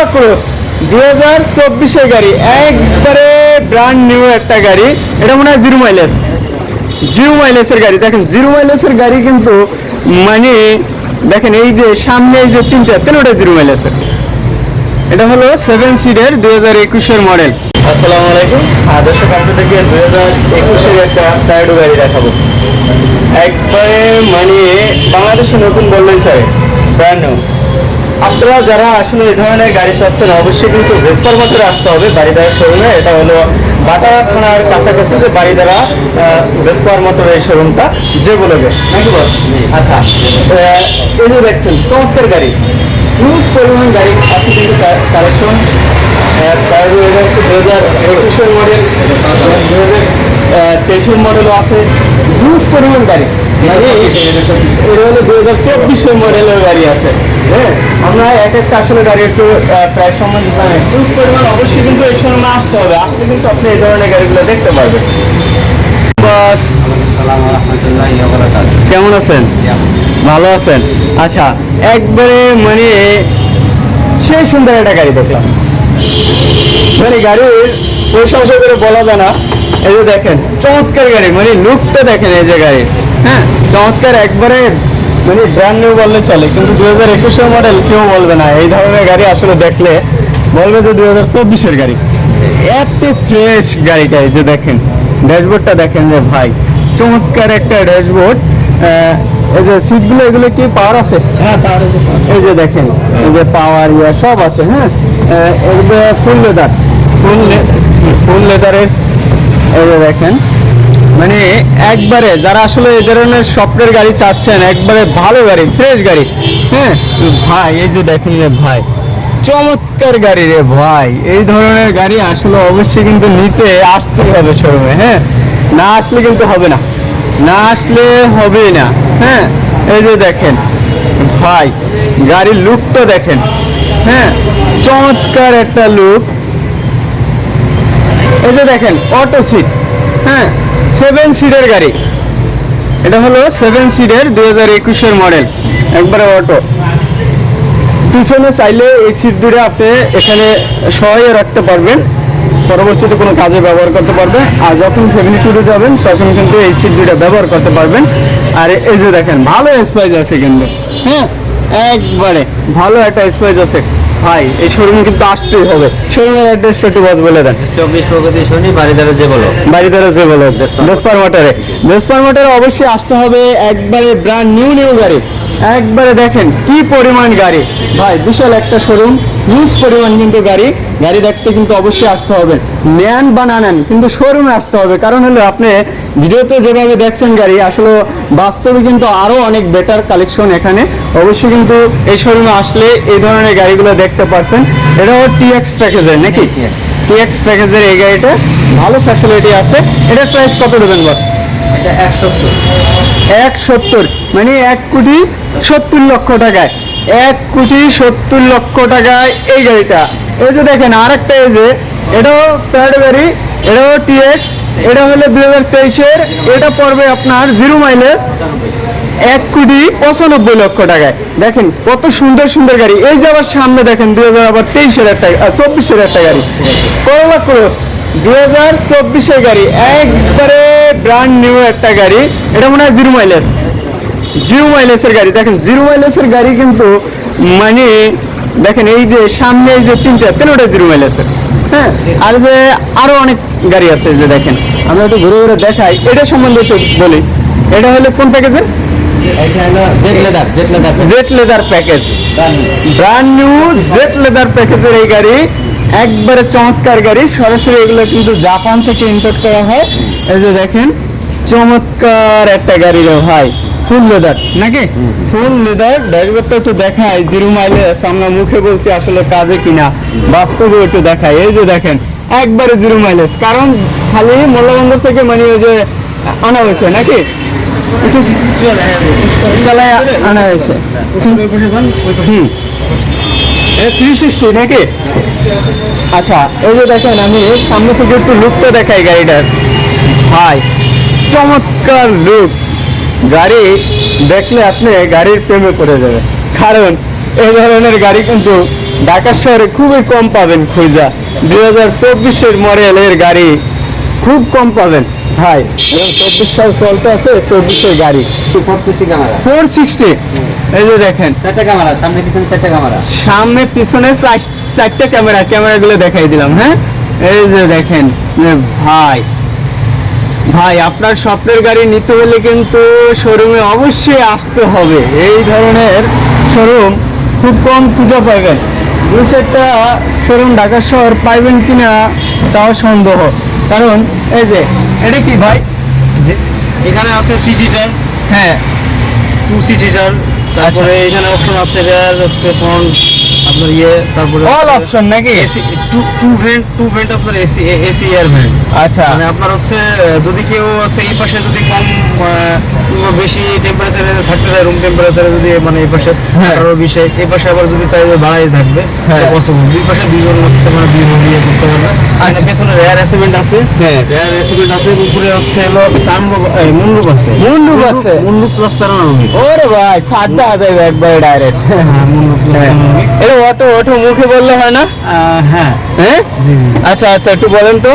করোলা cross. দুই হাজার চব্বিশের গাড়ি, একবারে ব্র্যান্ড নিউ একটা গাড়ি। এটা মনে হয় জিরো মাইলেজ জিরো মাইলেজের গাড়ি। দেখেন জিরো মাইলেজের গাড়ি কিন্তু মানে দেখেন, এই যে সামনে এই যে তিনটা তিনটা জিরো মাইলেজের এটা হলো সেভেন সিটের দুই হাজার একুশের মডেল আসসালামু আলাইকুম। হ্যাঁ দর্শক আপনাদেরকে দুই হাজার একুশের একটা টায়ার্ডো গাড়ি দেখাবো। একবারে মানে বাংলাদেশে নতুন বললেই চলে ব্র্যান্ড নিউ আপনারা যারা আসলে এই ধরনের গাড়ি চাচ্ছেন, অবশ্যই কিন্তু ভেস্পার মধ্যে আসতে হবে বাড়িদার শোরুমে। এটা হলো বাটা থানার কাছাকাছি যে বাড়ি বাড়িদারা ভেস্পার মতো এই শোরুমটা যেগুলোকে নাকি বল আচ্ছা এই দেখছেন, চমৎকার গাড়ি। হিউজ পরিমাণ গাড়ি আছে কিন্তু কালেকশন দু হাজার একুশের মডেল দু হাজার তেইশের মডেলও আছে। হিউজ পরিমাণ গাড়ি। এটা হলো দু হাজার চব্বিশের মডেলের গাড়ি আছে। হ্যাঁ আমরা এক একটা আসলে গাড়ি একটু প্রায় হিউজ পরিমাণ অবশ্যই কিন্তু এই সময় আসতে হবে। আসলে কিন্তু আপনি এই ধরনের গাড়িগুলো দেখতে পারবেন। বাস। কেমন আছেন? ভালো আছেন? আচ্ছা একবারে মানে সেই সুন্দর একটা গাড়ি দেখলাম। মানে গাড়ির প্রশংসা করে বলা যায় না। এই যে দেখেন চমৎকার গাড়ি। মানে লুকটা দেখেন এই যে গাড়ি হ্যাঁ চমৎকার একবারে মানে ব্র্যান্ড নিউ বললে চলে কিন্তু দুই হাজার একুশের মডেল কেউ বলবে না। এই ধরনের গাড়ি আসলে দেখলে বলবে যে দুই হাজার চব্বিশের গাড়ি। এত ফ্রেশ গাড়িটা এই যে দেখেন ড্যাশবোর্ডটা দেখেন যে ভাই চমৎকার একটা ড্যাশবোর্ড। এই যে সিটগুলো এগুলো কি পাওয়ার আছে? হ্যাঁ পাওয়ার এই যে দেখেন এই যে পাওয়ার ইয়া সব আছে হ্যাঁ? এগুলো ফুল লেদার ফুল ফুল লেদারের এই যে দেখেন। মানে একবারে যারা আসলে এই ধরনের স্বপ্নের গাড়ি চাচ্ছেন, একবারে ভালো গাড়ি ফ্রেশ গাড়ি হ্যাঁ? ভাই, এই যে দেখেন রে ভাই, চমৎকার গাড়ি রে ভাই। এই ধরনের গাড়ি আসলে অবশ্যই কিন্তু নিতে আসতেই হবে শোরুমে হ্যাঁ? না আসলে কিন্তু হবে না। না আসলে হবেই না হ্যাঁ? এই যে দেখেন, ভাই, গাড়ির লুকটা দেখেন হ্যাঁ? চমৎকার একটা লুক। এই যে দেখেন, অটো সিট হ্যাঁ? সেভেন সিটের গাড়ি। এটা হলো সেভেন সিটের দুই হাজার একুশের মডেল একবারে অটো পিছনে চাইলে এই সিট দুটো আপনি এখানে সহায় রাখতে পারবেন। পরবর্তীতে কোনো কাজে ব্যবহার করতে পারবেন। আর যখন ফ্যামিলি ট্যুরে যাবেন, তখন কিন্তু এই সিট দুটো ব্যবহার করতে পারবেন। আর এই যে দেখেন, ভালো স্পাইস আছে কিন্তু। হ্যাঁ একবারে ভালো একটা স্পাইস আছে। ভাই এই শোরুমে কিন্তু আসতেই হবে। শোরুমের অ্যাড্রেসটা একটু বস বলে দেন। চব্বিশ প্রগতি শনি বাড়িদারে যে বলো। বাড়িদারা যে বলো দেশপার মোটরে। দেশপার মোটরে অবশ্যই আসতে হবে একবারে ব্র্যান্ড নিউ নিউ গাড়ি। একবারে দেখেন কি পরিমাণ গাড়ি। ভাই বিশাল একটা শোরুম হিউজ পরিমাণ কিন্তু গাড়ি। গাড়ি দেখতে কিন্তু অবশ্যই আসতে হবে। নেন বা না নেন কিন্তু শোরুমে আসতে হবে। কারণ হলো আপনি ভিডিওতে যেভাবে দেখছেন গাড়ি আসলে বাস্তবে কিন্তু আরও অনেক বেটার কালেকশন এখানে। অবশ্যই কিন্তু এই শোরুমে আসলে এই ধরনের গাড়িগুলো দেখতে পারছেন। এটা টিএক্স প্যাকেজের নাকি? টিএক্স প্যাকেজের এই গাড়িটা ভালো ফ্যাসিলিটি আছে। এটার প্রাইস কত দেবেন বস এটা এক সত্তর। এক সত্তর। মানে এক কোটি সত্তর লক্ষ টাকায়। এক কোটি সত্তর লক্ষ টাকায় এই গাড়িটা। এই যে দেখেন আর একটা এই যে, এটাও প্যাড গাড়ি, এটাও টিএক্স এটা হলো দুই হাজার তেইশের, এটা পড়বে আপনার জিরো মাইলেজ এক কোটি পঁচানব্বই লক্ষ টাকায়। দেখেন, কত সুন্দর সুন্দর গাড়ি। এই যে আবার সামনে দেখেন, দুই হাজার আবার তেইশের একটা চব্বিশের একটা গাড়ি। করোলা ক্রস দুই হাজার চব্বিশের গাড়ি। একবারে ব্র্যান্ড নিউ একটা গাড়ি। এটা মনে হয় জিরো মাইলেজ জিরো মাইলেজের গাড়ি। দেখেন জিরো মাইলেজের গাড়ি কিন্তু মানে দেখেন এই যে সামনে এই যে তিনটা তিনটা জিরো মাইলেজের। হ্যাঁ? আর যে আরও অনেক গাড়ি আছে যে দেখেন। আমরা একটু ঘুরে ঘুরে দেখাই। এটা সম্বন্ধে একটু বলি। এটা হলো কোন প্যাকেজের? Jet leather package brand new jet leather প্যাকেজের এই গাড়ি। একবারে চমৎকার গাড়ি। সরাসরি এগুলো কিন্তু জাপান থেকে ইম্পোর্ট করা হয়। এই যে দেখেন চমৎকার একটা গাড়ি রে ভাই। ফুল লেদার নাকি? ফুল লেদার ড্রাইভারটা একটু দেখাই জিরো মাইলেজ আমরা মুখে বলছি আসলে কাজে কিনা। বাস্তবে একটু দেখাই এই যে দেখেন একবারে জিরো মাইলেজ। কারণ খালি মোল্লাবন্দর থেকে মানে ওই যে আনা হয়েছে নাকি? একটু চালায় আনা হয়েছে। হুম। থ্রি সিক্সটি নাকি? আচ্ছা এই যে দেখেন আমি সামনে থেকে একটু লুকটা দেখাই গাড়িটার। ভাই চমৎকার লুক গাড়ি দেখলে আপনি গাড়ির প্রেমে পড়ে যাবে কারণ এই ধরনের গাড়ি কিন্তু ঢাকা শহরে খুবই কম পাবেন খুঁজা। দুই হাজার চব্বিশের মডেলের গাড়ি খুব কম পাবেন। ভাই চব্বিশ সাল চলতে আছে চব্বিশের গাড়ি। ফোর সিক্সটি এই যে দেখেন। চারটে ক্যামেরা সামনে পিছনে চারটে ক্যামেরা। সামনে পিছনে চার- চারটে ক্যামেরা ক্যামেরাগুলো দেখাই দিলাম হ্যাঁ? এই যে দেখেন ভাই ভাই আপনার স্বপ্নের গাড়ি নিতে হলে কিন্তু শোরুমে অবশ্যই আসতে হবে। এই ধরনের শোরুম খুব কম খুঁজে পাবেন। দু চারটা শোরুম ঢাকা শহর পাইবেন কিনা তাও সন্দেহ। কারণ এই যে এটা কি ভাই? যে এখানে আছে সিটি সিটিটার হ্যাঁ। টু সিটি সিটিটার তারপরে এখানে অপশন আছে হচ্ছে ফ্রন্ট আপনার ইয়ে তারপরে অল অপশন নাকি? Two two vent two vent আপনার এসি এসি এয়ার ভেন্ট আচ্ছা। মানে আপনার হচ্ছে যদি কেউ হচ্ছে এই পাশে যদি কম বেশি টেম্পারেচারে থাকতে চায় রুম টেম্পারেচারে যদি মানে এই পাশে হ্যাঁ। আঠারো বিশে এই পাশে আবার যদি চাই বাড়াই থাকবে হ্যাঁ। পসিবল দুই পাশে দুইজন হচ্ছে মানে দুই জন ইয়ে করতে পারবে। আচ্ছা। আর পেছনে রেয়ার অ্যাসিমেন্ট আছে। হ্যাঁ। রেয়ার অ্যাসিমেন্ট আছে উপরে হচ্ছে হলো সানরুফ মুন্ডুপ আছে। মুন্ডুপ আছে? মুন্ডুপ প্লাস প্যারানোমিক ওরে ভাই সাতটা দেবে একবারে ডাইরেক্ট হ্যাঁ মুন্ডুপ প্লাস এটা অটো অটো মুখে বললে হয় না? হ্যাঁ। হ্যাঁ? আচ্ছা আচ্ছা একটু বলেন তো।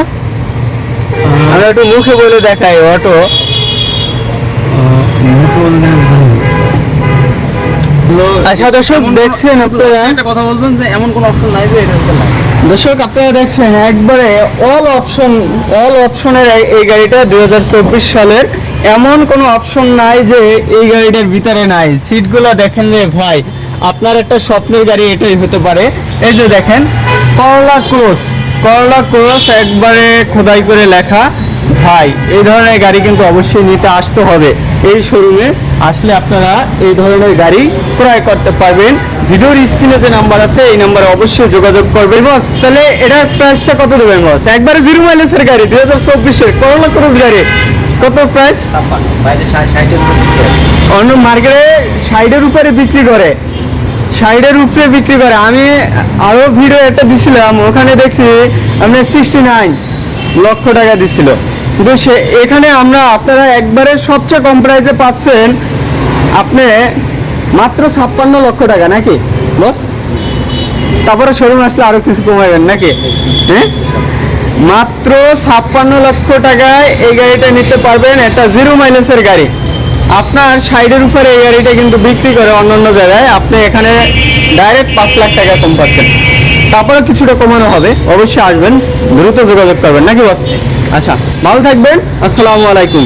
আমরা একটু মুখে বলে দেখাই অটো। আচ্ছা দর্শক দেখছেন আপনারা? একটা কথা বলবেন যে এমন কোন অপশন নাই যে এটা দর্শক আপনারা দেখছেন একবারে অল অপশন অল অপশনের এই গাড়িটা দুই হাজার চব্বিশ সালের। এমন কোনো অপশন নাই যে এই গাড়িটার ভিতরে নাই। সিটগুলো দেখেন রে ভাই। আপনার একটা স্বপ্নের গাড়ি এটাই হতে পারে। এই যে দেখেন করলা ক্রস। করলা ক্রস একবারে খোদাই করে লেখা ভাই এই ধরনের গাড়ি কিন্তু অবশ্যই নিতে আসতে হবে। এই শোরুমে আসলে আপনারা এই ধরনের গাড়ি ক্রয় করতে পারবেন। ভিডিওর স্ক্রিনে যে নাম্বার আছে এই নাম্বারে অবশ্যই যোগাযোগ করবেন বস। তাহলে এটার প্রাইসটা কত দেবেন বস? একবারে জিরো মাইলেজের গাড়ি দুই হাজার চব্বিশের করোনা ক্রস গাড়ি। কত প্রাইস ষাটের অন্য মার্কেটে সাইডের উপরে বিক্রি করে। সাইডের উপরে বিক্রি করে। আমি আরও ভিডিও একটা দিছিলাম, ওখানে দেখছি আপনি সিক্সটি নাইন লক্ষ টাকা দিছিল। কিন্তু সে, এখানে আমরা আপনারা একবারে সবচেয়ে কম প্রাইসে পাচ্ছেন আপনি মাত্র ছাপ্পান্ন লক্ষ টাকা, নাকি? বস, তারপরে শোরুম আসলে আরও কিছু কমাবেন, নাকি? হ্যাঁ? মাত্র ছাপ্পান্ন লক্ষ টাকায় এই গাড়িটা নিতে পারবেন এটা জিরো মাইলেজের গাড়ি। আপনার সাইডের উপরে এই গাড়িটা কিন্তু বিক্রি করে অন্য অন্য জায়গায়। আপনি এখানে ডাইরেক্ট পাঁচ লাখ টাকা কম পাচ্ছেন। তারপরে কিছুটা কমানো হবে। অবশ্যই আসবেন, দ্রুত যোগাযোগ করবেন। নাকি বস আচ্ছা ভালো থাকবেন। আসসালামু আলাইকুম।